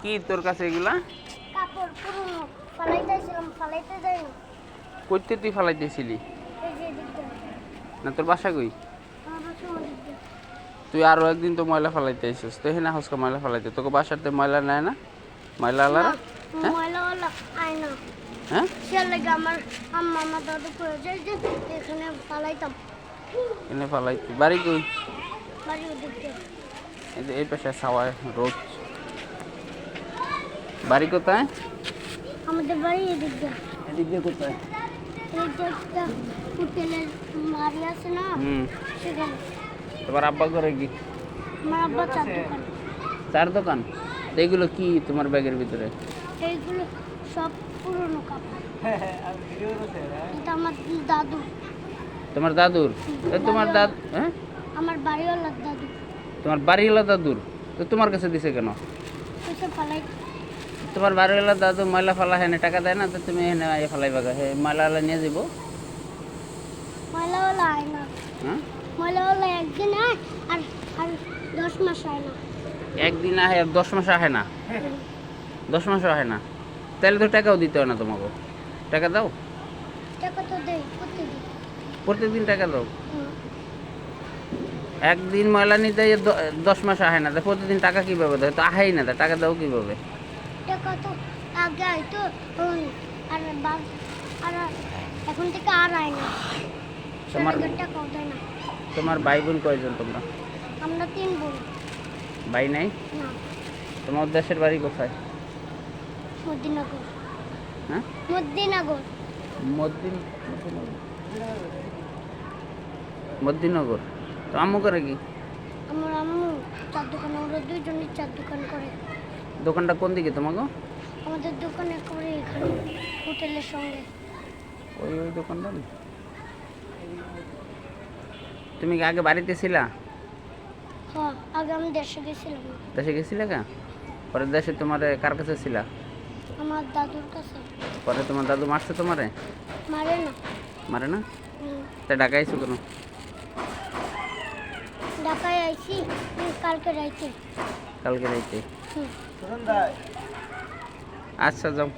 কি তোর কাছে এগুলা? কাপড় পুরনো ফালাইতেছিলাম ফালাইতে যাইনি কইতে তুই ফালাইতেছিলি? না তোর বাসা কই। তুই আরও একদিন তো ময়লা ফালাইতে আইসিস তো হেনা হসকা ময়লা ফালাইতে? তোকে বাসাতে ময়লা নেয় না? ময়লা আলারা? হ্যাঁ? ময়লাওয়ালা আয়না হ্যাঁ? সে লাগে আমার আম্মা আমার দাদু করে যায় যে এখানে ফালাইতাম। এনে ফালাইতে বাড়ি কই? বাড়ি ওদিক। এই যে এই পেশায় সাওয়ায় রোদ বাড়ি কোথায়? আমাদের বাড়ি এদিক দিয়ে। এদিক দিয়ে কোথায়? হোটেলের বাড়ি আছে না সেখানে। তোমার আব্বা করে কি? আমার আব্বা চার দোকান। চার দোকান? তো এগুলো কি তোমার ব্যাগের ভিতরে? এইগুলো সব পুরনো কাপড়। এটা আমার দাদু। তোমার দাদুর? তোমার দাদ। হ্যাঁ? আমার বাড়িওয়ালার দাদু। তোমার বাড়িওয়ালা দাদুর? তো তোমার কাছে দিছে কেন? তোমার বাড়িওয়ালা দাদু ময়লা ফালা হেনে টাকা দেয় না তো তুমি হেনে আইয়ে ফালাই বাগা হে ময়লাওয়ালা নিয়ে যাব ময়লাওয়ালা আয় না। হ্যাঁ? একদিন আয় আর আর দশ মাস আয় না। একদিন আহে দশ মাস আহে না? দশ মাসও আহে না? তাহলে তো টাকাও দিতে হয় না তোমাকে। টাকা দাও? টাকা তো দেই প্রতিদিন। টাকা দাও। একদিন ময়লা নিতে দশ মাস আহে না। তা প্রতিদিন টাকা কীভাবে দেয়? তো আহেই না তা টাকা দাও কীভাবে? টাকা তো আগে হুম, আর আর এখন থেকে আর আয় না। তোমার না। তোমার ভাই বোন কয়জন তোমরা? আমরা তিন বোন। ভাই নাই? না। তোমার দেশের বাড়ি কোথায়? মদিনাগর হ্যাঁ? মদিনাগর মদ্দিন মদ্দিনগর। তো আম্মু করে কি? আমার আম্মু চার দোকান আমরা দুইজনই চার দোকান করে। দোকানটা কোন দিকে তোমাকে আমাদের দোকানে করে এখানে হোটেলের সঙ্গে। ওই ওই দোকানটা তুমি কি আগে বাড়িতে ছিলা? হ্যাঁ আগে আমি দেশে গেছিলাম। দেশে গেছিলে কা? পরে দেশে তোমার কার কাছে ছিলা? আমার দাদুর কাছে। পরে তোমার দাদু মারছে তোমারে? মারে না। মারে না? তা ডাকাইছো কেন? ঢাকায় আইছি কালকে রাইতে। কালকে রাইতে? হুম। আচ্ছা যাও